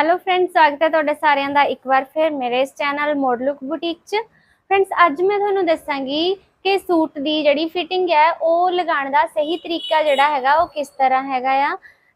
Hello friends ਸਵਾਗਤ ਹੈ ਤੁਹਾਡੇ ਸਾਰਿਆਂ ਦਾ ਇੱਕ ਵਾਰ ਫਿਰ ਮੇਰੇ ਇਸ ਚੈਨਲ ਮੋਡ ਲੁੱਕ ਬੁਟੀਕ 'ਚ। ਫਰੈਂਡਸ ਅੱਜ ਮੈਂ ਤੁਹਾਨੂੰ ਦੱਸਾਂਗੀ ਕਿ ਸੂਟ ਦੀ ਜਿਹੜੀ ਫਿਟਿੰਗ ਹੈ, ਉਹ ਲਗਾਉਣ ਦਾ ਸਹੀ ਤਰੀਕਾ ਜਿਹੜਾ ਹੈਗਾ, ਉਹ ਕਿਸ ਤਰ੍ਹਾਂ ਹੈਗਾ ਆ।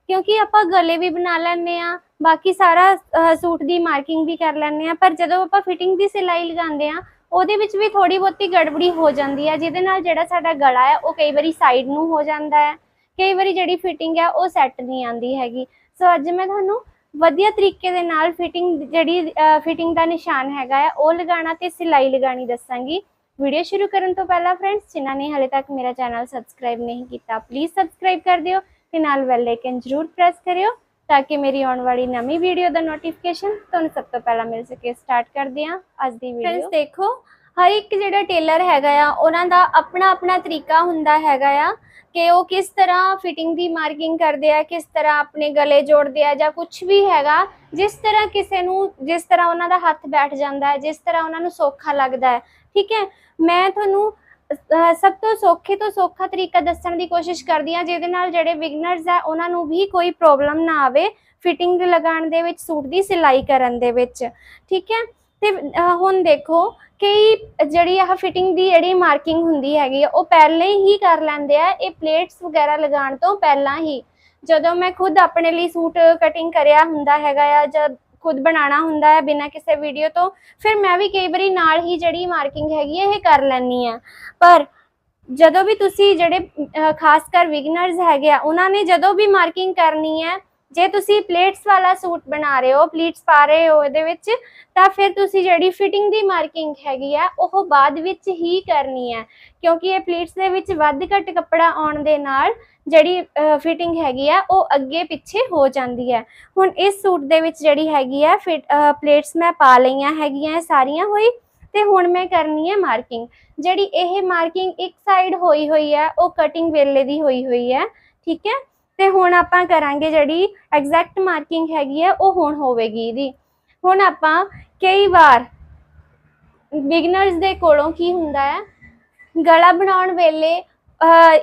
ਕਿਉਂਕਿ ਆਪਾਂ ਗਲੇ ਵੀ ਬਣਾ ਲੈਂਦੇ ਆ, ਬਾਕੀ ਸਾਰਾ ਸੂਟ ਦੀ ਮਾਰਕਿੰਗ ਵੀ ਕਰ ਲੈਂਦੇ ਆ, ਪਰ ਜਦੋਂ ਆਪਾਂ ਫਿਟਿੰਗ ਦੀ ਸਿਲਾਈ ਲਗਾਉਂਦੇ ਆ, ਉਹਦੇ ਵਿੱਚ ਵੀ ਥੋੜੀ ਬਹੁਤੀ ਗੜਬੜੀ ਹੋ ਜਾਂਦੀ ਹੈ ਜਿਹਦੇ ਨਾਲ ਜਿਹੜਾ ਸਾਡਾ ਗਲਾ ਹੈ ਉਹ ਕਈ ਵਾਰੀ ਸਾਈਡ ਨੂੰ ਹੋ ਜਾਂਦਾ ਹੈ ਕਈ ਵਾਰੀ ਜਿਹੜੀ ਫਿਟਿੰਗ ਹੈ ਉਹ ਸੈੱਟ ਨਹੀਂ ਆਉਂਦੀ ਹੈਗੀ। ਸੋ ਅੱਜ ਮੈਂ ਤੁਹਾਨੂੰ ਵਧੀਆ ਤਰੀਕੇ ਦੇ ਨਾਲ ਫਿਟਿੰਗ ਜਿਹੜੀ ਫਿਟਿੰਗ ਦਾ ਨਿਸ਼ਾਨ ਹੈਗਾ ਹੈ ਉਹ ਲਗਾਉਣਾ ਤੇ ਸਿਲਾਈ ਲਗਾਣੀ ਦੱਸਾਂਗੀ। ਵੀਡੀਓ ਸ਼ੁਰੂ ਕਰਨ ਤੋਂ ਪਹਿਲਾਂ ਫਰੈਂਡਸ ਜਿਨ੍ਹਾਂ ਨੇ ਹਾਲੇ ਤੱਕ ਮੇਰਾ ਚੈਨਲ ਸਬਸਕ੍ਰਾਈਬ ਨਹੀਂ ਕੀਤਾ ਪਲੀਜ਼ ਸਬਸਕ੍ਰਾਈਬ ਕਰ ਦਿਓ ਤੇ ਨਾਲ ਬੈਲ ਆਈਕਨ ਜ਼ਰੂਰ ਪ੍ਰੈਸ ਕਰਿਓ ਤਾਂ ਕਿ ਮੇਰੀ ਆਉਣ ਵਾਲੀ ਨਵੀਂ ਵੀਡੀਓ ਦਾ ਨੋਟੀਫਿਕੇਸ਼ਨ ਤੁਹਾਨੂੰ ਸਭ ਤੋਂ ਪਹਿਲਾਂ ਮਿਲ ਸਕੇ। ਸਟਾਰਟ ਕਰਦੇ ਹਾਂ ਅੱਜ ਦੀ ਵੀਡੀਓ ਫਰੈਂਡਸ ਦੇਖੋ ਹਰ ਇੱਕ ਜਿਹੜਾ ਟੇਲਰ ਹੈਗਾ ਆ, ਉਹਨਾਂ ਦਾ ਆਪਣਾ ਆਪਣਾ ਤਰੀਕਾ ਹੁੰਦਾ ਹੈਗਾ ਆ ਕਿ ਉਹ ਕਿਸ ਤਰ੍ਹਾਂ ਫਿਟਿੰਗ ਦੀ ਮਾਰਕਿੰਗ ਕਰਦੇ ਆ, ਕਿਸ ਤਰ੍ਹਾਂ ਆਪਣੇ ਗਲੇ ਜੋੜਦੇ ਆ ਜਾਂ ਕੁਝ ਵੀ ਹੈਗਾ, ਜਿਸ ਤਰ੍ਹਾਂ ਕਿਸੇ ਨੂੰ, ਜਿਸ ਤਰ੍ਹਾਂ ਉਹਨਾਂ ਦਾ ਹੱਥ ਬੈਠ ਜਾਂਦਾ ਹੈ, ਜਿਸ ਤਰ੍ਹਾਂ ਉਹਨਾਂ ਨੂੰ ਸੌਖਾ ਲੱਗਦਾ ਹੈ, ਠੀਕ ਹੈ? ਮੈਂ ਤੁਹਾਨੂੰ ਸਭ ਤੋਂ ਸੌਖੇ ਤੋਂ ਸੌਖਾ ਤਰੀਕਾ ਦੱਸਣ ਦੀ ਕੋਸ਼ਿਸ਼ ਕਰਦੀ ਹਾਂ, ਜਿਹਦੇ ਨਾਲ ਜਿਹੜੇ ਬਿਗਨਰਸ ਆ, ਉਹਨਾਂ ਨੂੰ ਵੀ ਕੋਈ ਪ੍ਰੋਬਲਮ ਨਾ ਆਵੇ ਫਿਟਿੰਗ ਲਗਾਉਣ ਦੇ ਵਿੱਚ, ਸੂਟ ਦੀ ਸਿਲਾਈ ਕਰਨ ਦੇ ਵਿੱਚ, ਠੀਕ ਹੈ? ਤੇ ਹੁਣ ਦੇਖੋ ਕਈ ਜਿਹੜੀ ਆਹ ਫਿਟਿੰਗ ਦੀ ਜਿਹੜੀ ਮਾਰਕਿੰਗ ਹੁੰਦੀ ਹੈਗੀ ਆ, ਉਹ ਪਹਿਲਾਂ ਹੀ ਕਰ ਲੈਂਦੇ ਆ, ਇਹ ਪਲੇਟਸ ਵਗੈਰਾ ਲਗਾਉਣ ਤੋਂ ਪਹਿਲਾਂ ਹੀ। ਜਦੋਂ ਮੈਂ ਖੁਦ ਆਪਣੇ ਲਈ ਸੂਟ ਕਟਿੰਗ ਕਰਿਆ ਹੁੰਦਾ ਹੈਗਾ ਆ ਜਦ ਖੁਦ ਬਣਾਉਣਾ ਹੁੰਦਾ ਹੈ ਬਿਨਾਂ ਕਿਸੇ ਵੀਡੀਓ ਤੋਂ, ਫਿਰ ਮੈਂ ਵੀ ਕਈ ਵਾਰੀ ਨਾਲ ਹੀ ਜਿਹੜੀ ਮਾਰਕਿੰਗ ਹੈਗੀ ਹੈ ਇਹ ਕਰ ਲੈਣੀ ਆ। ਪਰ ਜਦੋਂ ਵੀ ਤੁਸੀਂ ਜਿਹੜੇ ਖਾਸ ਕਰ ਬਿਗਨਰਸ ਹੈਗੇ ਆ, ਉਹਨਾਂ ਨੇ ਜਦੋਂ ਵੀ ਮਾਰਕਿੰਗ ਕਰਨੀ ਹੈ ਜੇ ਤੁਸੀਂ ਪਲੇਟਸ ਵਾਲਾ ਸੂਟ ਬਣਾ ਰਹੇ ਹੋ ਪਲੀਟਸ ਪਾ ਰਹੇ ਹੋ ਇਹਦੇ ਵਿੱਚ, ਤਾਂ ਫਿਰ ਤੁਸੀਂ ਜਿਹੜੀ ਫਿਟਿੰਗ ਦੀ ਮਾਰਕਿੰਗ ਹੈਗੀ ਆ, ਉਹ ਬਾਅਦ ਵਿੱਚ ਹੀ ਕਰਨੀ ਹੈ ਕਿਉਂਕਿ ਇਹ ਪਲੇਟਸ ਦੇ ਵਿੱਚ ਵੱਧ ਘੱਟ ਕੱਪੜਾ ਆਉਣ ਦੇ ਨਾਲ ਜਿਹੜੀ ਫਿਟਿੰਗ ਹੈਗੀ ਆ, ਉਹ ਅੱਗੇ ਪਿੱਛੇ ਹੋ ਜਾਂਦੀ ਹੈ ਹੁਣ ਇਸ ਸੂਟ ਦੇ ਵਿੱਚ ਜਿਹੜੀ ਹੈਗੀ ਆ ਫਿਟ ਪਲੇਟਸ ਮੈਂ ਪਾ ਲਈਆਂ ਹੈਗੀਆਂ ਸਾਰੀਆਂ ਹੋਈ ਤੇ ਹੁਣ ਮੈਂ ਕਰਨੀ ਹੈ ਮਾਰਕਿੰਗ ਜਿਹੜੀ ਇਹ ਮਾਰਕਿੰਗ ਇੱਕ ਸਾਈਡ ਹੋਈ ਹੋਈ ਹੈ ਉਹ ਕਟਿੰਗ ਵੇਲੇ ਦੀ ਹੋਈ ਹੋਈ ਹੈ ਠੀਕ ਹੈ ਤੇ ਹੁਣ ਆਪਾਂ ਕਰਾਂਗੇ ਜਿਹੜੀ ਐਗਜ਼ੈਕਟ ਮਾਰਕਿੰਗ ਹੈਗੀ ਹੈ, ਉਹ ਹੁਣ ਹੋਵੇਗੀ ਇਹਦੀ। ਹੁਣ ਆਪਾਂ ਕਈ ਵਾਰ ਬਿਗਨਰਸ ਦੇ ਕੋਲੋਂ ਕੀ ਹੁੰਦਾ ਹੈ, ਗਲਾ ਬਣਾਉਣ ਵੇਲੇ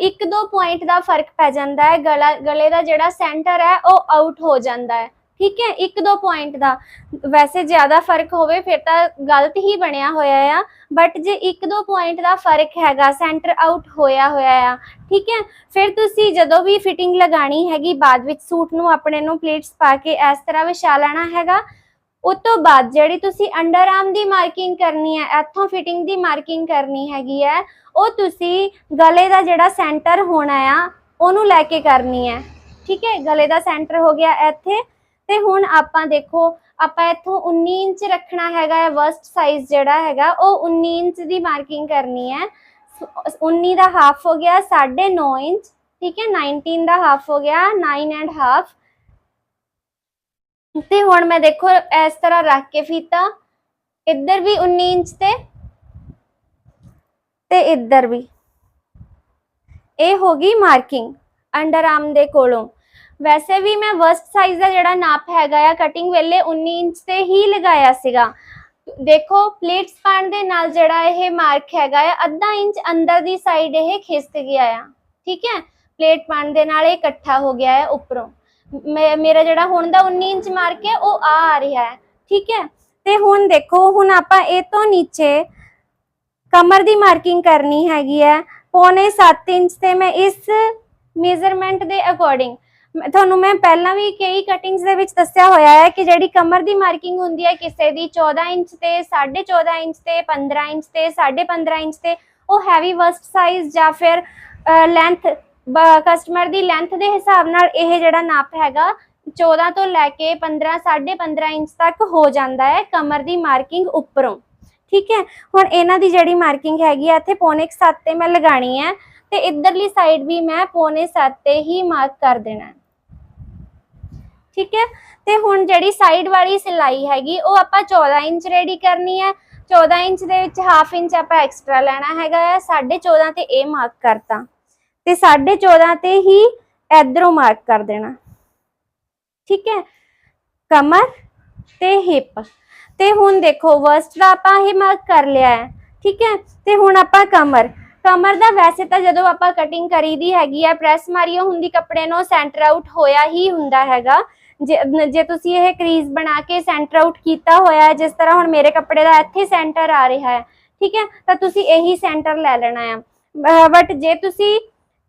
ਇੱਕ ਦੋ ਪੁਆਇੰਟ ਦਾ ਫ਼ਰਕ ਪੈ ਜਾਂਦਾ ਹੈ, ਗਲਾ, ਗਲੇ ਦਾ ਜਿਹੜਾ ਸੈਂਟਰ ਹੈ, ਉਹ ਆਊਟ ਹੋ ਜਾਂਦਾ ਹੈ। ਠੀਕ ਹੈ, ਇੱਕ ਦੋ ਪੁਆਇੰਟ ਦਾ। ਵੈਸੇ ਜ਼ਿਆਦਾ ਫ਼ਰਕ ਹੋਵੇ, ਫਿਰ ਤਾਂ ਗਲਤ ਹੀ ਬਣਿਆ ਹੋਇਆ ਆ। ਬਟ ਜੇ ਇੱਕ ਦੋ ਪੁਆਇੰਟ ਦਾ ਫ਼ਰਕ ਹੈਗਾ ਸੈਂਟਰ ਆਊਟ ਹੋਇਆ ਹੋਇਆ ਆ, ਠੀਕ ਹੈ, ਫਿਰ ਤੁਸੀਂ ਜਦੋਂ ਵੀ ਫਿਟਿੰਗ ਲਗਾਣੀ ਹੈਗੀ, ਬਾਅਦ ਵਿੱਚ ਸੂਟ ਨੂੰ ਆਪਣੇ ਨੂੰ ਪਲੇਟਸ ਪਾ ਕੇ ਇਸ ਤਰ੍ਹਾਂ ਵਿਛਾ ਲੈਣਾ ਹੈਗਾ। ਉਸ ਤੋਂ ਬਾਅਦ ਜਿਹੜੀ ਤੁਸੀਂ ਅੰਡਰ ਆਰਮ ਦੀ ਮਾਰਕਿੰਗ ਕਰਨੀ ਹੈ, ਇੱਥੋਂ ਫਿਟਿੰਗ ਦੀ ਮਾਰਕਿੰਗ ਕਰਨੀ ਹੈਗੀ ਹੈ, ਉਹ ਤੁਸੀਂ ਗਲੇ ਦਾ ਜਿਹੜਾ ਸੈਂਟਰ ਹੋਣਾ ਆ, ਉਹਨੂੰ ਲੈ ਕੇ ਕਰਨੀ ਹੈ। ਠੀਕ ਹੈ, ਗਲੇ ਦਾ ਸੈਂਟਰ ਹੋ ਗਿਆ ਇੱਥੇ। ਤੇ ਹੁਣ ਆਪਾਂ ਦੇਖੋ, ਆਪਾਂ ਇੱਥੋਂ 19 ਇੰਚ ਰੱਖਣਾ ਹੈਗਾ ਹੈ ਵਰਸਟ ਸਾਈਜ਼ ਜਿਹੜਾ ਹੈਗਾ, ਉਹ 19 ਇੰਚ ਦੀ ਮਾਰਕਿੰਗ ਕਰਨੀ ਹੈ। 19 ਦਾ ਹਾਫ ਹੋ ਗਿਆ 9.5 ਇੰਚ, ਠੀਕ ਹੈ 19 ਦਾ ਹਾਫ ਹੋ ਗਿਆ 9 ਐਂਡ ਹਾਫ ਤੇ ਹੁਣ ਮੈਂ ਦੇਖੋ, ਇਸ ਤਰ੍ਹਾਂ ਰੱਖ ਕੇ ਫੀਤਾ। ਇੱਧਰ ਵੀ 19 ਇੰਚ ਤੇ ਤੇ ਇੱਧਰ ਵੀ। ਇਹ ਹੋ ਗਈ ਮਾਰਕਿੰਗ ਅੰਡਰ ਆਰਮ ਦੇ ਕੋਲੋਂ। ਵੈਸੇ ਵੀ ਮੈਂ ਵਰਸਟ ਸਾਈਜ਼ ਦਾ ਜਿਹੜਾ ਨਾਪ ਹੈਗਾ ਆ ਕਟਿੰਗ ਵੇਲੇ 19 ਇੰਚ ਤੇ ਹੀ ਲਗਾਇਆ ਸੀਗਾ। ਦੇਖੋ ਪਲੇਟਸ ਪਾਣ ਦੇ ਨਾਲ ਜਿਹੜਾ ਇਹ ਮਾਰਕ ਹੈਗਾ ਆ, ਅੱਧਾ ਇੰਚ ਅੰਦਰ ਦੀ ਸਾਈਡ ਇਹ ਖਿਸਕ ਗਿਆ ਆ। ਠੀਕ ਹੈ? ਪਲੇਟ ਪਾਣ ਦੇ ਨਾਲ ਇਹ ਇਕੱਠਾ ਹੋ ਗਿਆ ਹੈ ਉੱਪਰੋਂ। ਮੇਰਾ ਜਿਹੜਾ ਹੁਣ ਦਾ 19 ਇੰਚ ਮਾਰਕ ਹੈ ਉਹ ਆ ਆ ਰਿਹਾ ਹੈ ਠੀਕ ਹੈ? ਤੇ ਹੁਣ ਦੇਖੋ, ਹੁਣ ਆਪਾਂ ਇਹ ਤੋਂ ਨੀਚੇ ਕਮਰ ਦੀ ਮਾਰਕਿੰਗ ਕਰਨੀ ਹੈਗੀ ਹੈ ਪੌਣੇ 7 ਇੰਚ ਤੇ ਮੈਂ ਇਸ ਮੇਜ਼ਰਮੈਂਟ ਦੇ ਅਕੋਰਡਿੰਗ ਤੁਹਾਨੂੰ ਮੈਂ ਪਹਿਲਾਂ ਵੀ ਕਈ ਕਟਿੰਗਸ ਦੇ ਵਿੱਚ ਦੱਸਿਆ ਹੋਇਆ ਹੈ ਕਿ ਜਿਹੜੀ ਕਮਰ ਦੀ ਮਾਰਕਿੰਗ ਹੁੰਦੀ ਹੈ ਕਿਸੇ ਦੀ 14 ਇੰਚ ਤੇ 14.5 ਇੰਚ ਤੇ 15 ਇੰਚ ਤੇ 15.5 ਇੰਚ ਤੇ, ਉਹ ਹੈਵੀ ਵਸਟ ਸਾਈਜ਼ ਜਾਂ ਫਿਰ ਲੈਂਥ ਕਸਟਮਰ ਦੀ ਲੈਂਥ ਦੇ ਹਿਸਾਬ ਨਾਲ ਇਹ ਜਿਹੜਾ ਨਾਪ ਹੈਗਾ 14 ਤੋਂ ਲੈ ਕੇ 15 15.5 ਇੰਚ ਤੱਕ ਹੋ ਜਾਂਦਾ ਹੈ ਕਮਰ ਦੀ ਮਾਰਕਿੰਗ ਉੱਪਰੋਂ। ਠੀਕ ਹੈ? ਹੁਣ ਇਹਨਾਂ ਦੀ ਜਿਹੜੀ ਮਾਰਕਿੰਗ ਹੈਗੀ ਆ, ਇੱਥੇ ਪੌਣੇ 7 ਤੇ ਮੈਂ ਲਗਾਣੀ ਹੈ ਤੇ ਇਧਰਲੀ ਸਾਈਡ ਵੀ ਮੈਂ ਪੌਣੇ 7 ਤੇ ਹੀ ਮਾਰਕ ਕਰ ਦੇਣਾ ਠੀਕ ਹੈ? ਤੇ ਹੁਣ ਜਿਹੜੀ ਸਾਈਡ ਵਾਲੀ ਸਿਲਾਈ ਹੈਗੀ, ਉਹ ਆਪਾਂ 14 ਇੰਚ ਰੈਡੀ ਕਰਨੀ ਹੈ। 14 ਇੰਚ ਦੇ ਵਿੱਚ ਹਾਫ ਇੰਚ ਆਪਾਂ ਐਕਸਟਰਾ ਲੈਣਾ ਹੈਗਾ ਹੈ 14.5 ਤੇ ਇਹ ਮਾਰਕ ਕਰਤਾ। ਤੇ 14.5 ਤੇ ਹੀ ਇਧਰੋਂ ਮਾਰਕ ਕਰ ਦੇਣਾ। ਠੀਕ ਹੈ? ਕਮਰ ਤੇ ਹਿਪ ਤੇ ਹੁਣ ਦੇਖੋ ਵਰਸਟ ਦਾ ਆਪਾਂ ਇਹ ਮਾਰਕ ਕਰ ਲਿਆ ਹੈ। ਠੀਕ ਹੈ? ਤੇ ਹੁਣ ਆਪਾਂ ਕਮਰ। ਕਮਰ ਦਾ ਵੈਸੇ ਤਾਂ ਜਦੋਂ ਆਪਾਂ ਕਟਿੰਗ ਕਰੀਦੀ ਹੈਗੀ ਆ ਪ੍ਰੈਸ ਮਾਰੀਓ ਹੁੰਦੀ ਕੱਪੜੇ ਨੂੰ ਸੈਂਟਰ ਆਊਟ ਹੋਇਆ ਹੀ ਹੁੰਦਾ ਹੈਗਾ। ਜੇ ਜੇ ਤੁਸੀਂ ਇਹ ਕਰੀਜ਼ ਬਣਾ ਕੇ ਸੈਂਟਰ ਆਊਟ ਕੀਤਾ ਹੋਇਆ ਹੈ, ਜਿਸ ਤਰ੍ਹਾਂ ਹੁਣ ਮੇਰੇ ਕੱਪੜੇ ਦਾ ਇੱਥੇ ਸੈਂਟਰ ਆ ਰਿਹਾ ਹੈ, ਠੀਕ ਹੈ, ਤਾਂ ਤੁਸੀਂ ਇਹੀ ਸੈਂਟਰ ਲੈ ਲੈਣਾ ਆ ਬਟ ਜੇ ਤੁਸੀਂ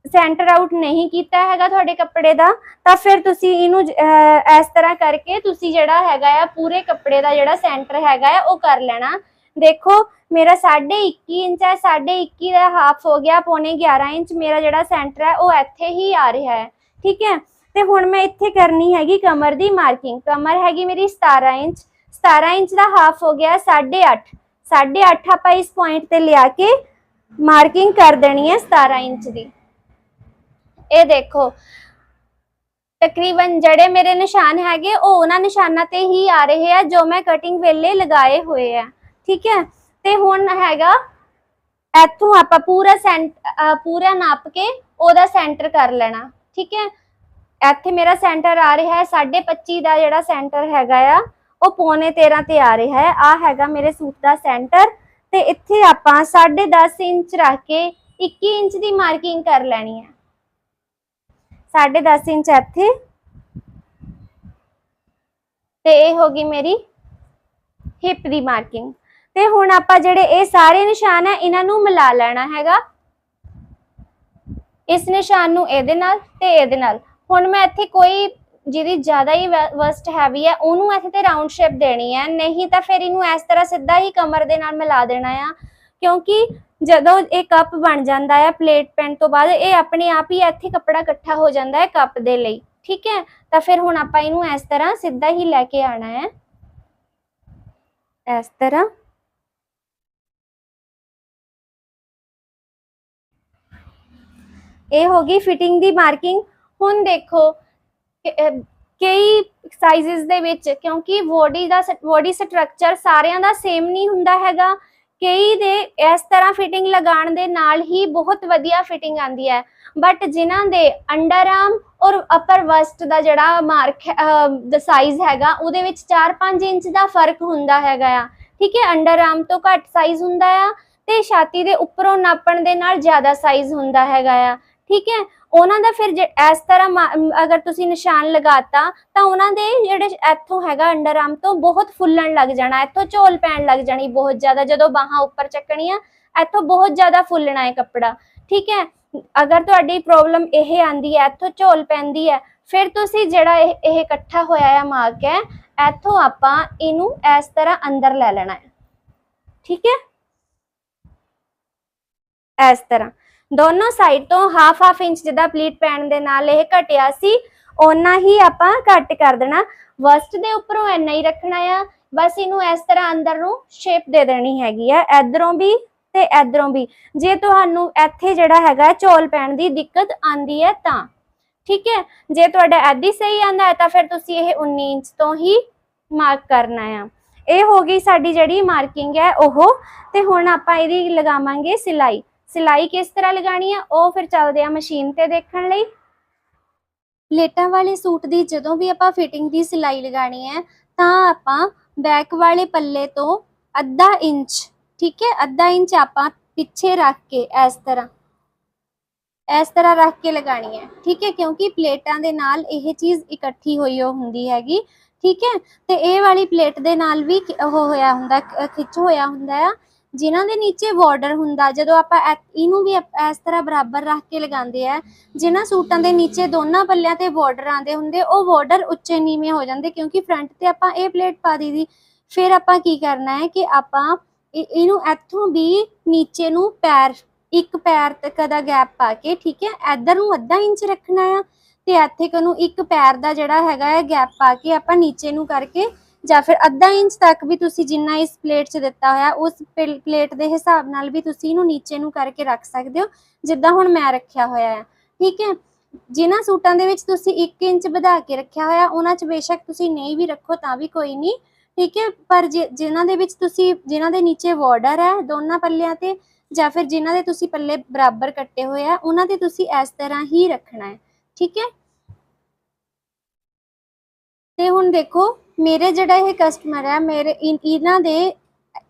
ਸੈਂਟਰ ਆਊਟ ਨਹੀਂ ਕੀਤਾ ਹੈਗਾ ਤੁਹਾਡੇ ਕੱਪੜੇ ਦਾ, ਤਾਂ ਫਿਰ ਤੁਸੀਂ ਇਹਨੂੰ ਇਸ ਤਰ੍ਹਾਂ ਕਰਕੇ ਤੁਸੀਂ ਜਿਹੜਾ ਹੈਗਾ ਆ, ਪੂਰੇ ਕੱਪੜੇ ਦਾ ਜਿਹੜਾ ਸੈਂਟਰ ਹੈਗਾ ਆ, ਉਹ ਕਰ ਲੈਣਾ। ਦੇਖੋ, ਮੇਰਾ 21.5 ਇੰਚ ਹੈ 21.5 ਦਾ ਹਾਫ ਹੋ ਗਿਆ, ਪੌਣੇ 11 ਇੰਚ ਮੇਰਾ ਜਿਹੜਾ ਸੈਂਟਰ ਹੈ, ਉਹ ਇੱਥੇ ਹੀ ਆ ਰਿਹਾ ਹੈ, ਠੀਕ ਹੈ। ਤੇ ਹੁਣ ਮੈਂ ਇੱਥੇ ਕਰਨੀ ਹੈਗੀ ਕਮਰ ਦੀ ਮਾਰਕਿੰਗ ਕਮਰ ਹੈਗੀ ਮੇਰੀ 17 ਇੰਚ। 17 ਇੰਚ ਦਾ ਹਾਫ ਹੋ ਗਿਆ 8.5 8.5 ਆਪਾਂ ਇਸ ਪੁਆਇੰਟ ਤੇ ਲਿਆ ਕੇ ਮਾਰਕਿੰਗ ਕਰ ਦੇਣੀ ਹੈ 17 ਇੰਚ ਦੀ। ਇਹ ਦੇਖੋ, ਤਕਰੀਬਨ ਜਿਹੜੇ ਮੇਰੇ ਨਿਸ਼ਾਨ ਹੈਗੇ, ਉਹ ਉਹਨਾਂ ਨਿਸ਼ਾਨਾਂ ਤੇ ਹੀ ਆ ਰਹੇ ਆ ਜੋ ਮੈਂ ਕਟਿੰਗ ਵੇਲੇ ਲਗਾਏ ਹੋਏ ਆ। ਠੀਕ ਹੈ? ਤੇ ਹੁਣ ਹੈਗਾ, ਇੱਥੋਂ ਆਪਾਂ ਪੂਰਾ ਸੈਂਟ ਪੂਰਾ ਨਾਪ ਕੇ ਉਹਦਾ ਸੈਂਟਰ ਕਰ ਲੈਣਾ। ਠੀਕ ਹੈ? ਇੱਥੇ ਮੇਰਾ ਸੈਂਟਰ ਆ ਰਿਹਾ ਹੈ 25 ਦਾ ਜਿਹੜਾ ਸੈਂਟਰ ਹੈਗਾ ਆ, ਉਹ ਪੌਣੇ 13 ਤੇ ਆ ਰਿਹਾ ਹੈ। ਆ ਹੈਗਾ ਮੇਰੇ ਸੂਟ ਦਾ ਸੈਂਟਰ ਤੇ ਇੱਥੇ ਆਪਾਂ 10.5 ਇੰਚ ਰੱਖ ਕੇ 21 ਇੰਚ ਦੀ ਮਾਰਕਿੰਗ ਕਰ ਲੈਣੀ ਹੈ। 10.5 ਇੰਚ ਇੱਥੇ। ਤੇ ਇਹ ਹੋ ਗਈ ਮੇਰੀ ਹਿਪ ਦੀ ਮਾਰਕਿੰਗ। ਤੇ ਹੁਣ ਆਪਾਂ ਜਿਹੜੇ ਇਹ ਸਾਰੇ ਨਿਸ਼ਾਨ ਹੈ, ਇਹਨਾਂ ਨੂੰ ਮਿਲਾ ਲੈਣਾ ਹੈਗਾ। ਇਸ ਨਿਸ਼ਾਨ ਨੂੰ ਇਹਦੇ ਨਾਲ ਤੇ ਇਹਦੇ ਨਾਲ। ਹੁਣ ਮੈਂ ਇੱਥੇ ਕੋਈ ਜਿਹਦੀ ਜ਼ਿਆਦਾ ਹੀ ਵਸਟ ਹੈਵੀ ਹੈ, ਉਹਨੂੰ ਇੱਥੇ ਤੇ ਰਾਉਂਡ ਸ਼ੇਪ ਦੇਣੀ ਹੈ। ਨਹੀਂ ਤਾਂ ਫਿਰ ਇਹਨੂੰ ਇਸ ਤਰ੍ਹਾਂ ਸਿੱਧਾ ਹੀ ਕਮਰ ਦੇ ਨਾਲ ਮਿਲਾ ਦੇਣਾ ਆ। ਕਿਉਂਕਿ ਜਦੋਂ ਇਹ ਕੱਪ ਬਣ ਜਾਂਦਾ ਹੈ ਪਲੇਟ ਪੈਣ ਤੋਂ ਬਾਅਦ ਇਹ ਆਪਣੇ ਆਪ ਹੀ ਇੱਥੇ ਕੱਪੜਾ ਇਕੱਠਾ ਹੋ ਜਾਂਦਾ ਹੈ ਕੱਪ ਦੇ ਲਈ। ਠੀਕ ਹੈ? ਤਾਂ ਫਿਰ ਹੁਣ ਆਪਾਂ ਇਹਨੂੰ ਇਸ ਤਰ੍ਹਾਂ ਸਿੱਧਾ ਹੀ ਲੈ ਕੇ ਆਣਾ ਹੈ। ਇਸ ਤਰ੍ਹਾਂ। ਇਹ ਹੋ ਗਈ ਫਿਟਿੰਗ ਦੀ ਮਾਰਕਿੰਗ ਹੁਣ ਦੇਖੋ ਕਈ ਸਾਈਜ਼ਸ ਦੇ ਵਿੱਚ, ਕਿਉਂਕਿ ਬੋਡੀ ਦਾ ਬੋਡੀ ਸਟਰਕਚਰ ਸਾਰਿਆਂ ਦਾ ਸੇਮ ਨਹੀਂ ਹੁੰਦਾ ਹੈਗਾ, ਕਈ ਦੇ ਇਸ ਤਰ੍ਹਾਂ ਫਿਟਿੰਗ ਲਗਾਉਣ ਦੇ ਨਾਲ ਹੀ ਬਹੁਤ ਵਧੀਆ ਫਿਟਿੰਗ ਆਂਦੀ ਹੈ। ਬਟ ਜਿਨ੍ਹਾਂ ਦੇ ਅੰਡਰ ਆਰਮ ਔਰ ਅਪਰ ਵਸਟ ਦਾ ਜਿਹੜਾ ਮਾਰਕ ਦਾ ਸਾਈਜ਼ ਹੈਗਾ, ਉਹਦੇ ਵਿੱਚ 4-5 ਇੰਚ ਦਾ ਫ਼ਰਕ ਹੁੰਦਾ ਹੈਗਾ ਆ। ਠੀਕ ਹੈ ਅੰਡਰ ਆਰਮ ਤੋਂ ਘੱਟ ਸਾਈਜ਼ ਹੁੰਦਾ ਆ ਤੇ ਛਾਤੀ ਦੇ ਉੱਪਰੋਂ ਨਾਪਣ ਦੇ ਨਾਲ ਜ਼ਿਆਦਾ ਸਾਈਜ਼ ਹੁੰਦਾ ਹੈਗਾ ਆ। ਠੀਕ ਹੈ? ਉਹਨਾਂ ਦਾ ਫਿਰ ਜੇ ਇਸ ਤਰ੍ਹਾਂ ਮਾ- ਅਗਰ ਤੁਸੀਂ ਨਿਸ਼ਾਨ ਲਗਾਤਾ, ਤਾਂ ਉਹਨਾਂ ਦੇ ਜਿਹੜੇ ਇੱਥੋਂ ਹੈਗਾ ਅੰਡਰ ਆਰਮ ਤੋਂ ਬਹੁਤ ਫੁੱਲਣ ਲੱਗ ਜਾਣਾ, ਇੱਥੋਂ ਝੋਲ ਪੈਣ ਲੱਗ ਜਾਣੀ ਬਹੁਤ ਜ਼ਿਆਦਾ, ਜਦੋਂ ਬਾਹਾਂ ਉੱਪਰ ਚੱਕਣੀਆਂ, ਇੱਥੋਂ ਬਹੁਤ ਜ਼ਿਆਦਾ ਫੁੱਲਣਾ ਹੈ ਕੱਪੜਾ, ਠੀਕ ਹੈ? ਅਗਰ ਤੁਹਾਡੀ ਪ੍ਰੋਬਲਮ ਇਹ ਆਂਦੀ ਹੈ, ਇੱਥੋਂ ਝੋਲ ਪੈਂਦੀ ਹੈ, ਫਿਰ ਤੁਸੀਂ ਜਿਹੜਾ ਇਹ ਇਹ ਇਕੱਠਾ ਹੋਇਆ ਆ ਮਾਰਕ ਹੈ, ਇੱਥੋਂ ਆਪਾਂ ਇਹਨੂੰ ਇਸ ਤਰ੍ਹਾਂ ਅੰਦਰ ਲੈ ਲੈਣਾ ਹੈ, ਠੀਕ ਹੈ? ਇਸ ਤਰ੍ਹਾਂ। ਦੋਨੋਂ ਸਾਈਡ ਤੋਂ ਹਾਫ ਹਾਫ ਇੰਚ ਜਿੱਦਾਂ ਪਲੀਟ ਪੈਣ ਦੇ ਨਾਲ ਇਹ ਘਟਿਆ ਸੀ, ਓਨਾ ਹੀ ਆਪਾਂ ਕੱਟ ਕਰ ਦੇਣਾ। ਵਸਟ ਦੇ ਉੱਪਰੋਂ ਇੰਨਾ ਹੀ ਰੱਖਣਾ ਆ। ਬਸ ਇਹਨੂੰ ਇਸ ਤਰ੍ਹਾਂ ਅੰਦਰ ਨੂੰ ਸ਼ੇਪ ਦੇ ਦੇਣੀ ਹੈਗੀ ਆ, ਇਧਰੋਂ ਵੀ ਤੇ ਇਧਰੋਂ ਵੀ। ਜੇ ਤੁਹਾਨੂੰ ਇੱਥੇ ਜਿਹੜਾ ਹੈਗਾ ਝੋਲ ਪੈਣ ਦੀ ਦਿੱਕਤ ਆਂਦੀ ਹੈ ਤਾਂ। ਠੀਕ ਹੈ? ਜੇ ਤੁਹਾਡਾ ਐਦੀ ਸਹੀ ਆਂਦਾ ਹੈ ਤਾਂ ਫਿਰ ਤੁਸੀਂ ਇਹ 19 ਇੰਚ ਤੋਂ ਹੀ ਮਾਰਕ ਕਰਨਾ ਆ। ਇਹ ਹੋ ਗਈ ਸਾਡੀ ਜਿਹੜੀ ਮਾਰਕਿੰਗ ਹੈ ਉਹ। ਤੇ ਹੁਣ ਆਪਾਂ ਇਹਦੀ ਲਗਾਵਾਂਗੇ ਸਿਲਾਈ। ਸਿਲਾਈ ਕਿਸ ਤਰ੍ਹਾਂ ਲਗਾਣੀ ਆ, ਉਹ ਫਿਰ ਚੱਲਦੇ ਆ ਮਸ਼ੀਨ ਤੇ ਦੇਖਣ ਲਈ। ਪਲੇਟਾਂ ਵਾਲੇ ਸੂਟ ਦੀ ਜਦੋਂ ਵੀ ਆਪਾਂ ਫਿਟਿੰਗ ਦੀ ਸਿਲਾਈ ਲਗਾਣੀ ਹੈ, ਤਾਂ ਆਪਾਂ ਬੈਕ ਵਾਲੇ ਪੱਲੇ ਤੋਂ ਅੱਧਾ ਇੰਚ, ਠੀਕ ਹੈ, ਅੱਧਾ ਇੰਚ ਆਪਾਂ ਪਿੱਛੇ ਰੱਖ ਕੇ ਇਸ ਤਰ੍ਹਾਂ ਇਸ ਤਰ੍ਹਾਂ ਰੱਖ ਕੇ ਲਗਾਣੀ ਹੈ, ਠੀਕ ਹੈ, ਕਿਉਂਕਿ ਪਲੇਟਾਂ ਦੇ ਨਾਲ ਇਹ ਚੀਜ਼ ਇਕੱਠੀ ਹੋਈ ਹੋ ਹੁੰਦੀ ਹੈਗੀ, ਠੀਕ ਹੈ, ਤੇ ਇਹ ਵਾਲੀ ਪਲੇਟ ਦੇ ਨਾਲ ਵੀ ਉਹ ਹੋਇਆ ਹੁੰਦਾ ਖਿੱਚ ਹੋਇਆ ਹੁੰਦਾ ਆ। ਜਿਨ੍ਹਾਂ ਦੇ ਨੀਚੇ ਬਾਰਡਰ ਹੁੰਦਾ, ਜਦੋਂ ਆਪਾਂ ਐ- ਇਹਨੂੰ ਵੀ ਅਪ- ਇਸ ਤਰ੍ਹਾਂ ਬਰਾਬਰ ਰੱਖ ਕੇ ਲਗਾਉਂਦੇ ਆ, ਜਿਨ੍ਹਾਂ ਸੂਟਾਂ ਦੇ ਨੀਚੇ ਦੋਨਾਂ ਪੱਲਿਆਂ ਤੇ ਬਾਰਡਰ ਆਉਂਦੇ ਹੁੰਦੇ, ਉਹ ਬਾਰਡਰ ਉੱਚੇ ਨੀਵੇਂ ਹੋ ਜਾਂਦੇ, ਕਿਉਂਕਿ ਫਰੰਟ ਤੇ ਆਪਾਂ ਇਹ ਪਲੇਟ ਪਾ ਦੀਦੀ ਫਿਰ ਆਪਾਂ ਕੀ ਕਰਨਾ ਹੈ ਕਿ ਆਪਾਂ ਇਹ- ਇਹਨੂੰ ਇੱਥੋਂ ਵੀ ਨੀਚੇ ਨੂੰ ਪੈਰ, ਇੱਕ ਪੈਰ ਤੱਕ ਦਾ ਗੈਪ ਪਾ ਕੇ, ਠੀਕ ਹੈ, ਇੱਧਰ ਨੂੰ ਅੱਧਾ ਇੰਚ ਰੱਖਣਾ ਆ, ਤੇ ਇੱਥੇ ਕ ਨੂੰ ਇੱਕ ਪੈਰ ਦਾ ਜਿਹੜਾ ਹੈਗਾ ਹੈ ਗੈਪ ਪਾ ਕੇ ਆਪਾਂ ਨੀਚੇ ਨੂੰ ਕਰਕੇ ਜਾਂ ਫਿਰ ਅੱਧਾ ਇੰਚ ਤੱਕ ਵੀ ਤੁਸੀਂ ਜਿੰਨਾ ਇਸ ਪਲੇਟ 'ਚ ਦਿੱਤਾ ਹੋਇਆ, ਉਸ ਪਲ- ਪਲੇਟ ਦੇ ਹਿਸਾਬ ਨਾਲ ਵੀ ਤੁਸੀਂ ਇਹਨੂੰ ਨੀਚੇ ਨੂੰ ਕਰਕੇ ਰੱਖ ਸਕਦੇ ਹੋ, ਜਿੱਦਾਂ ਹੁਣ ਮੈਂ ਰੱਖਿਆ ਹੋਇਆ ਹੈ ਠੀਕ ਹੈ? ਜਿਨ੍ਹਾਂ ਸੂਟਾਂ ਦੇ ਵਿੱਚ ਤੁਸੀਂ 1 ਇੰਚ ਵਧਾ ਕੇ ਰੱਖਿਆ ਹੋਇਆ, ਉਹਨਾਂ 'ਚ ਬੇਸ਼ੱਕ ਤੁਸੀਂ ਨਹੀਂ ਵੀ ਰੱਖੋ ਤਾਂ ਵੀ ਕੋਈ ਨਹੀਂ। ਠੀਕ ਹੈ? ਪਰ ਜਿ- ਜਿਨ੍ਹਾਂ ਦੇ ਵਿੱਚ ਤੁਸੀਂ, ਜਿਨ੍ਹਾਂ ਦੇ ਨੀਚੇ ਬਾਰਡਰ ਹੈ ਦੋਨਾਂ ਪੱਲਿਆਂ ਤੇ, ਜਾਂ ਫਿਰ ਜਿਨ੍ਹਾਂ ਦੇ ਤੁਸੀਂ ਪੱਲੇ ਬਰਾਬਰ ਕੱਟੇ ਹੋਏ ਆ, ਉਹਨਾਂ ਤੇ ਤੁਸੀਂ ਇਸ ਤਰ੍ਹਾਂ ਹੀ ਰੱਖਣਾ ਹੈ। ਠੀਕ ਹੈ? ਤੇ ਹੁਣ ਦੇਖੋ ਮੇਰੇ ਜਿਹੜਾ ਇਹ ਕਸਟਮਰ ਹੈ ਮੇਰੇ ਇਨ- ਇਹਨਾਂ ਦੇ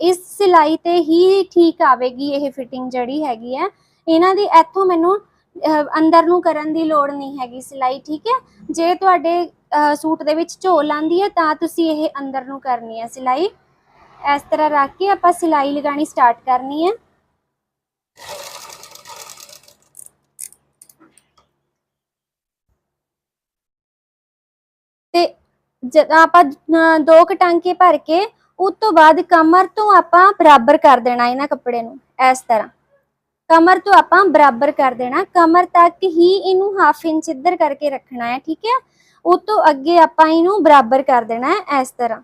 ਇਸ ਸਿਲਾਈ ਤੇ ਹੀ ਠੀਕ ਆਵੇਗੀ ਇਹ ਫਿਟਿੰਗ ਜਿਹੜੀ ਹੈਗੀ ਹੈ। ਇਹਨਾਂ ਦੀ ਇੱਥੋਂ ਮੈਨੂੰ ਅਹ, ਅੰਦਰ ਨੂੰ ਕਰਨ ਦੀ ਲੋੜ ਨਹੀਂ ਹੈਗੀ ਸਿਲਾਈ ਠੀਕ ਹੈ? ਜੇ ਤੁਹਾਡੇ ਅਹ, ਸੂਟ ਦੇ ਵਿੱਚ ਝੋਲ ਆਂਦੀ ਹੈ ਤਾਂ ਤੁਸੀਂ ਇਹ ਅੰਦਰ ਨੂੰ ਕਰਨੀ ਹੈ ਸਿਲਾਈ। ਇਸ ਤਰ੍ਹਾਂ ਰੱਖ ਕੇ ਆਪਾਂ ਸਿਲਾਈ ਲਗਾਣੀ ਸਟਾਰਟ ਕਰਨੀ ਹੈ ਤੇ ਜਦੋਂ ਆਪਾਂ ਦੋ ਕੁ ਟਾਂਕੇ ਭਰ ਕੇ ਉਸ ਤੋਂ ਬਾਅਦ ਕਮਰ ਤੋਂ ਆਪਾਂ ਬਰਾਬਰ ਕਰ ਦੇਣਾ ਇਹਨਾਂ ਕੱਪੜੇ ਨੂੰ, ਇਸ ਤਰ੍ਹਾਂ। ਕਮਰ ਤੋਂ ਆਪਾਂ ਬਰਾਬਰ ਕਰ ਦੇਣਾ, ਕਮਰ ਤੱਕ ਹੀ ਇਹਨੂੰ ਹਾਫ ਇੰਚ ਇੱਧਰ ਕਰਕੇ ਰੱਖਣਾ ਹੈ, ਠੀਕ ਹੈ? ਉਸ ਤੋਂ ਅੱਗੇ ਆਪਾਂ ਇਹਨੂੰ ਬਰਾਬਰ ਕਰ ਦੇਣਾ ਹੈ, ਇਸ ਤਰ੍ਹਾਂ।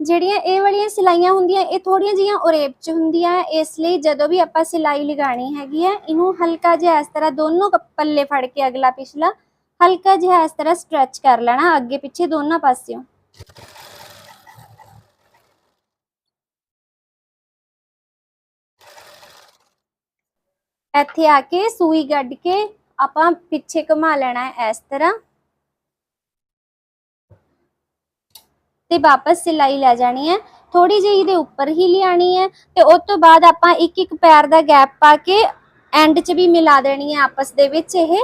ਜਿਹੜੀਆਂ ਇਹ ਵਾਲੀਆਂ ਸਿਲਾਈਆਂ ਹੁੰਦੀਆਂ, ਇਹ ਥੋੜੀਆਂ ਜੀਆਂ ਉਰੇਪ ਚ ਹੁੰਦੀਆਂ। ਇਸ ਲਈ ਜਦੋਂ ਵੀ ਆਪਾਂ ਸਿਲਾਈ ਲਗਾਣੀ ਹੈਗੀ ਹੈ ਇਹਨੂੰ ਹਲਕਾ ਜਿਹਾ ਇਸ ਤਰ੍ਹਾਂ ਦੋਨੋਂ ਪੱਲੇ ਫੜ ਕੇ ਅਗਲਾ ਪਿਛਲਾ, ਹਲਕਾ ਜਿਹਾ ਇਸ ਤਰ੍ਹਾਂ ਸਟ੍ਰੈਚ ਕਰ ਲੈਣਾ ਅੱਗੇ ਪਿੱਛੇ ਦੋਨਾਂ ਪਾਸਿਓਂ। ਇੱਥੇ ਆ ਕੇ ਸੂਈ ਗੱਡ ਕੇ ਆਪਾਂ ਪਿੱਛੇ ਘੁਮਾ ਲੈਣਾ ਹੈ ਇਸ ਤਰ੍ਹਾਂ। ਤੇ ਵਾਪਸ ਸਿਲਾਈ ਲੈ ਜਾਣੀ ਹੈ। ਥੋੜੀ ਜਿਹੀ ਇਹਦੇ ਉੱਪਰ ਹੀ ਲਿਆਣੀ ਹੈ ਤੇ ਉਸ ਤੋਂ ਬਾਅਦ ਆਪਾਂ ਇੱਕ ਇੱਕ ਪੈਰ ਦਾ ਗੈਪ ਪਾ ਕੇ ਐਂਡ 'ਚ ਵੀ ਮਿਲਾ ਦੇਣੀ ਹੈ ਆਪਸ ਦੇ ਵਿੱਚ ਇਹ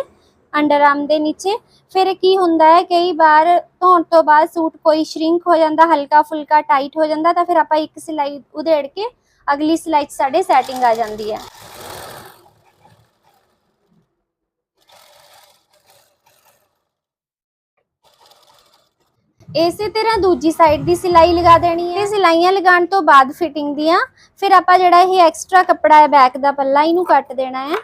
ਅੰਡਰ ਆਰਮ ਦੇ ਨੀਚੇ। ਫਿਰ ਕੀ ਹੁੰਦਾ ਹੈ, ਕਈ ਵਾਰ ਧੋਣ ਤੋਂ ਬਾਅਦ ਸੂਟ ਕੋਈ ਸ਼ਰਿੰਕ ਹੋ ਜਾਂਦਾ ਹਲਕਾ ਫੁਲਕਾ ਟਾਈਟ ਹੋ ਜਾਂਦਾ ਤਾਂ ਫਿਰ ਆਪਾਂ ਇੱਕ ਸਿਲਾਈ ਉਧੇੜ ਕੇ ਅਗਲੀ ਸਿਲਾਈ 'ਚ ਸਾਡੇ ਸੈਟਿੰਗ ਆ ਜਾਂਦੀ ਹੈ। ਇਸੇ ਤਰ੍ਹਾਂ ਦੂਜੀ ਸਾਈਡ ਦੀ ਸਿਲਾਈ ਲਗਾ ਦੇਣੀ ਹੈ। ਤੇ ਸਿਲਾਈਆਂ ਲਗਾਉਣ ਤੋਂ ਬਾਅਦ ਫਿਟਿੰਗ ਦੀਆਂ, ਫਿਰ ਆਪਾਂ ਜਿਹੜਾ ਇਹ ਐਕਸਟਰਾ ਕੱਪੜਾ ਹੈ ਬੈਕ ਦਾ ਪੱਲਾ, ਇਹਨੂੰ ਕੱਟ ਦੇਣਾ ਹੈ।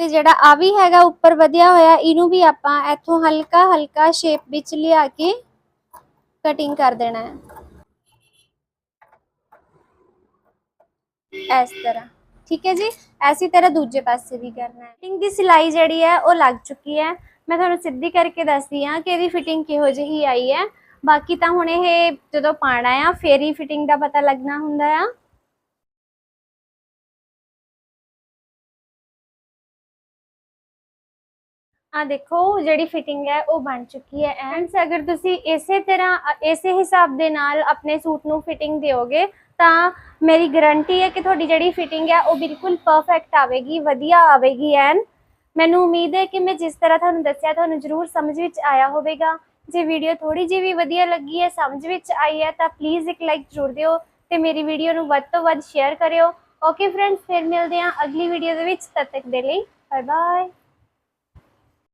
ਤੇ ਜਿਹੜਾ ਆ ਵੀ ਹੈਗਾ, ਉੱਪਰ ਵਧਿਆ ਹੋਇਆ, ਇਹਨੂੰ ਵੀ ਆਪਾਂ ਇੱਥੋਂ ਹਲਕਾ ਹਲਕਾ ਸ਼ੇਪ ਵਿੱਚ ਲਿਆ ਕੇ ਕਟਿੰਗ ਕਰ ਦੇਣਾ ਹੈ। ਇਸ ਤਰ੍ਹਾਂ। ਠੀਕ ਹੈ ਜੀ? ਐਸੀ ਤਰ੍ਹਾਂ ਦੂਜੇ ਪਾਸੇ ਵੀ ਕਰਨਾ ਹੈ। ਫਿਟਿੰਗ ਦੀ ਸਿਲਾਈ ਜਿਹੜੀ ਹੈ, ਉਹ ਲੱਗ ਚੁੱਕੀ ਹੈ। ਮੈਂ ਤੁਹਾਨੂੰ ਸਿੱਧੀ ਕਰਕੇ ਦੱਸਦੀ ਹਾਂ ਕਿ ਇਹਦੀ ਫਿਟਿੰਗ ਕਿਹੋ ਜਿਹੀ ਆਈ ਹੈ। ਬਾਕੀ ਤਾਂ ਹੁਣ ਇਹ ਜਦੋਂ ਪਾਣਾ ਆ, ਫੇਰ ਹੀ ਫਿਟਿੰਗ ਦਾ ਪਤਾ ਲੱਗਣਾ ਹੁੰਦਾ ਆ। ਆ ਦੇਖੋ, ਜਿਹੜੀ ਫਿਟਿੰਗ ਹੈ, ਉਹ ਬਣ ਚੁੱਕੀ ਹੈ। ਐਂਡ ਅਗਰ ਤੁਸੀਂ ਇਸੇ ਤਰ੍ਹਾਂ, ਇਸੇ ਹਿਸਾਬ ਦੇ ਨਾਲ ਆਪਣੇ ਸੂਟ ਨੂੰ ਫਿਟਿੰਗ ਦਿਓਗੇ, ਤਾਂ ਮੇਰੀ ਗਾਰੰਟੀ ਹੈ ਕਿ ਤੁਹਾਡੀ ਜਿਹੜੀ ਫਿਟਿੰਗ ਹੈ, ਉਹ ਬਿਲਕੁਲ ਪਰਫੈਕਟ ਆਵੇਗੀ, ਵਧੀਆ ਆਵੇਗੀ ਐਨ ਮੈਨੂੰ ਉਮੀਦ ਹੈ ਕਿ ਮੈਂ ਜਿਸ ਤਰ੍ਹਾਂ ਤੁਹਾਨੂੰ ਦੱਸਿਆ, ਤੁਹਾਨੂੰ ਜ਼ਰੂਰ ਸਮਝ ਵਿੱਚ ਆਇਆ ਹੋਵੇਗਾ। ਜੇ ਵੀਡੀਓ ਥੋੜੀ ਜਿਹੀ ਵੀ ਵਧੀਆ ਲੱਗੀ ਹੈ, ਸਮਝ ਵਿੱਚ ਆਈ ਹੈ, ਤਾਂ ਪਲੀਜ਼ ਇੱਕ ਲਾਈਕ ਜ਼ਰੂਰ ਦਿਓ ਤੇ ਮੇਰੀ ਵੀਡੀਓ ਨੂੰ ਵੱਧ ਤੋਂ ਵੱਧ ਸ਼ੇਅਰ ਕਰਿਓ। ਓਕੇ ਫਰੈਂਡਸ ਫਿਰ ਮਿਲਦੇ ਹਾਂ ਅਗਲੀ ਵੀਡੀਓ ਦੇ ਵਿੱਚ। ਤਦ ਤੱਕ ਦੇ ਲਈ ਬਾਏ ਬਾਏ